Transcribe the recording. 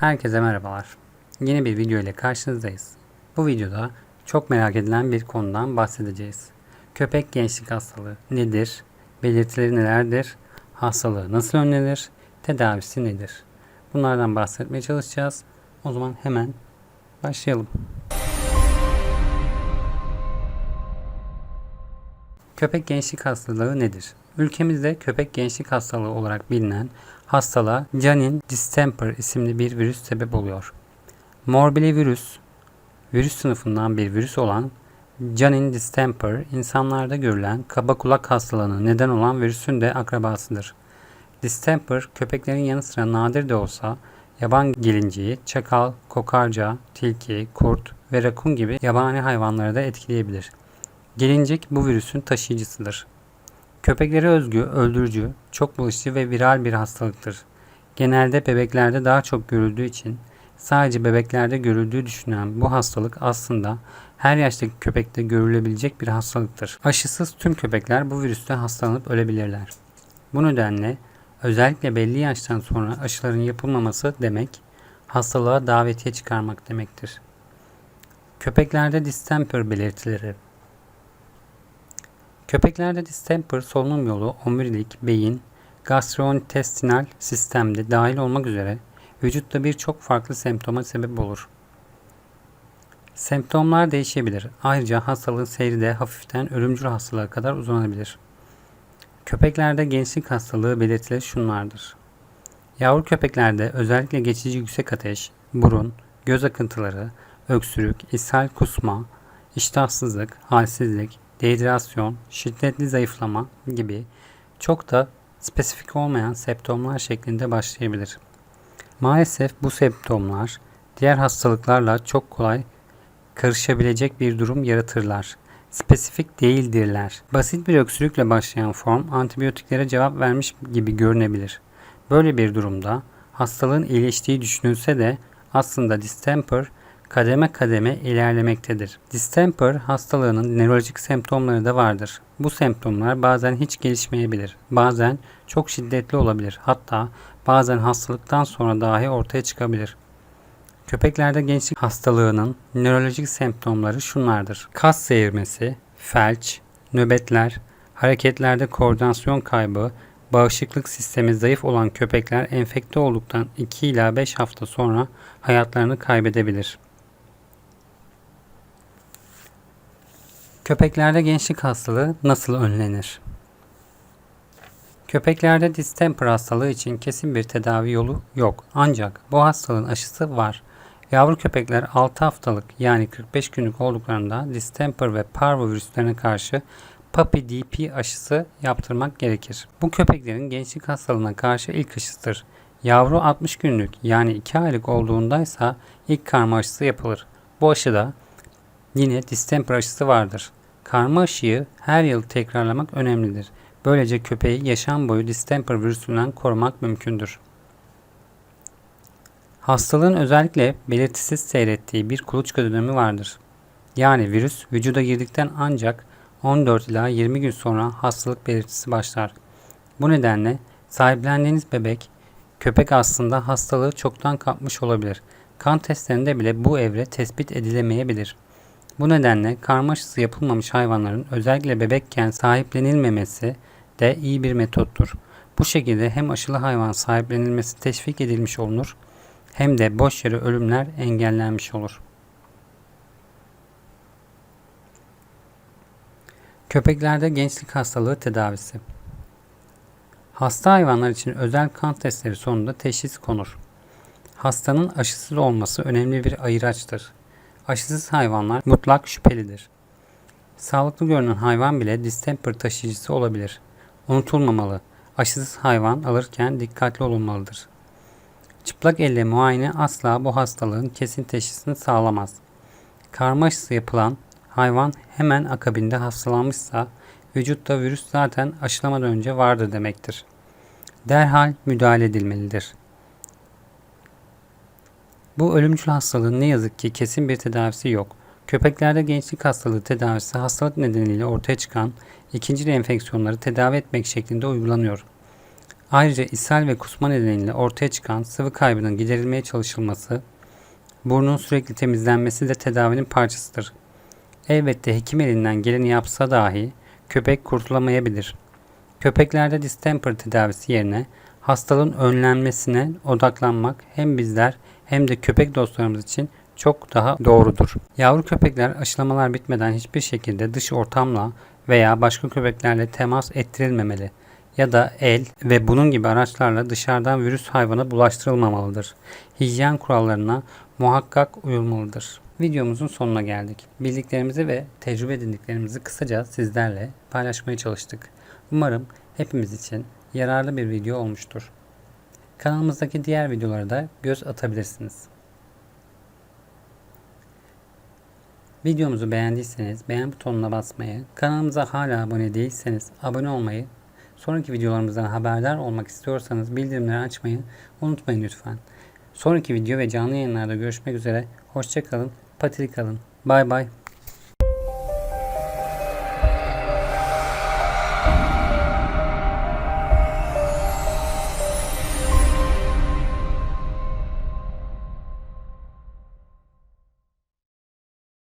Herkese merhabalar. Yeni bir video ile karşınızdayız. Bu videoda çok merak edilen bir konudan bahsedeceğiz. Köpek gençlik hastalığı nedir? Belirtileri nelerdir? Hastalığı nasıl önlenir? Tedavisi nedir? Bunlardan bahsetmeye çalışacağız. O zaman hemen başlayalım. Köpek gençlik hastalığı nedir? Ülkemizde köpek gençlik hastalığı olarak bilinen hastalığa Canin distemper isimli bir virüs sebep oluyor. Morbillivirus, virüs sınıfından bir virüs olan Canin distemper, insanlarda görülen kaba kulak hastalığına neden olan virüsün de akrabasıdır. Distemper, köpeklerin yanı sıra nadir de olsa yaban gelinciği, çakal, kokarca, tilki, kurt ve rakun gibi yabani hayvanları da etkileyebilir. Gelincik bu virüsün taşıyıcısıdır. Köpeklere özgü, öldürücü, çok bulaşıcı ve viral bir hastalıktır. Genelde bebeklerde daha çok görüldüğü için sadece bebeklerde görüldüğü düşünülen bu hastalık aslında her yaştaki köpekte görülebilecek bir hastalıktır. Aşısız tüm köpekler bu virüste hastalanıp ölebilirler. Bu nedenle özellikle belli yaştan sonra aşıların yapılmaması demek hastalığa davetiye çıkarmak demektir. Köpeklerde distemper belirtileri Köpeklerde distemper solunum yolu, omurilik, beyin, gastrointestinal sistemde dahil olmak üzere vücutta birçok farklı semptoma sebep olur. Semptomlar değişebilir. Ayrıca hastalığın seyri de hafiften ölümcül hastalığa kadar uzanabilir. Köpeklerde gençlik hastalığı belirtileri şunlardır. Yavru köpeklerde özellikle geçici yüksek ateş, burun, göz akıntıları, öksürük, ishal kusma, iştahsızlık, halsizlik, dehidrasyon, şiddetli zayıflama gibi çok da spesifik olmayan septomlar şeklinde başlayabilir. Maalesef bu septomlar diğer hastalıklarla çok kolay karışabilecek bir durum yaratırlar. Spesifik değildirler. Basit bir öksürükle başlayan form antibiyotiklere cevap vermiş gibi görünebilir. Böyle bir durumda hastalığın iyileştiği düşünülse de aslında distemper kademe kademe ilerlemektedir. Distemper hastalığının nörolojik semptomları da vardır. Bu semptomlar bazen hiç gelişmeyebilir. Bazen çok şiddetli olabilir. Hatta bazen hastalıktan sonra dahi ortaya çıkabilir. Köpeklerde gençlik hastalığının nörolojik semptomları şunlardır. Kas seyirmesi, felç, nöbetler, hareketlerde koordinasyon kaybı, bağışıklık sistemi zayıf olan köpekler enfekte olduktan 2 ila 5 hafta sonra hayatlarını kaybedebilir. Köpeklerde gençlik hastalığı nasıl önlenir? Köpeklerde distemper hastalığı için kesin bir tedavi yolu yok. Ancak bu hastalığın aşısı var. Yavru köpekler 6 haftalık yani 45 günlük olduklarında distemper ve parvovirüslerine karşı Puppy DP aşısı yaptırmak gerekir. Bu köpeklerin gençlik hastalığına karşı ilk aşısıdır. Yavru 60 günlük yani 2 aylık olduğundaysa ilk karma aşısı yapılır. Bu aşıda yine distemper aşısı vardır. Karma aşıyı her yıl tekrarlamak önemlidir. Böylece köpeği yaşam boyu distemper virüsünden korumak mümkündür. Hastalığın özellikle belirtisiz seyrettiği bir kuluçka dönemi vardır. Yani virüs vücuda girdikten ancak 14 ila 20 gün sonra hastalık belirtisi başlar. Bu nedenle sahiplendiğiniz bebek, köpek aslında hastalığı çoktan kapmış olabilir. Kan testlerinde bile bu evre tespit edilemeyebilir. Bu nedenle karma aşısı yapılmamış hayvanların özellikle bebekken sahiplenilmemesi de iyi bir metottur. Bu şekilde hem aşılı hayvan sahiplenilmesi teşvik edilmiş olunur hem de boş yere ölümler engellenmiş olur. Köpeklerde gençlik hastalığı tedavisi Hasta hayvanlar için özel kan testleri sonunda teşhis konur. Hastanın aşısız olması önemli bir ayıraçtır. Aşısız hayvanlar mutlak şüphelidir. Sağlıklı görünen hayvan bile distemper taşıyıcısı olabilir. Unutulmamalı. Aşısız hayvan alırken dikkatli olunmalıdır. Çıplak elle muayene asla bu hastalığın kesin teşhisini sağlamaz. Karma aşısı yapılan hayvan hemen akabinde hastalanmışsa vücutta virüs zaten aşılamadan önce vardı demektir. Derhal müdahale edilmelidir. Bu ölümcül hastalığın ne yazık ki kesin bir tedavisi yok. Köpeklerde gençlik hastalığı tedavisi hastalık nedeniyle ortaya çıkan ikinci enfeksiyonları tedavi etmek şeklinde uygulanıyor. Ayrıca ishal ve kusma nedeniyle ortaya çıkan sıvı kaybının giderilmeye çalışılması, burnun sürekli temizlenmesi de tedavinin parçasıdır. Elbette hekim elinden geleni yapsa dahi köpek kurtulamayabilir. Köpeklerde distemper tedavisi yerine hastalığın önlenmesine odaklanmak hem bizler hem de köpek dostlarımız için çok daha doğrudur. Yavru köpekler aşılamalar bitmeden hiçbir şekilde dış ortamla veya başka köpeklerle temas ettirilmemeli ya da el ve bunun gibi araçlarla dışarıdan virüs hayvana bulaştırılmamalıdır. Hijyen kurallarına muhakkak uyulmalıdır. Videomuzun sonuna geldik. Bildiklerimizi ve tecrübe edindiklerimizi kısaca sizlerle paylaşmaya çalıştık. Umarım hepimiz için yararlı bir video olmuştur. Kanalımızdaki diğer videolara da göz atabilirsiniz. Videomuzu beğendiyseniz beğen butonuna basmayı, kanalımıza hala abone değilseniz abone olmayı, sonraki videolarımızdan haberdar olmak istiyorsanız bildirimleri açmayı unutmayın lütfen. Sonraki video ve canlı yayınlarda görüşmek üzere. Hoşçakalın, patili kalın. Bay bay.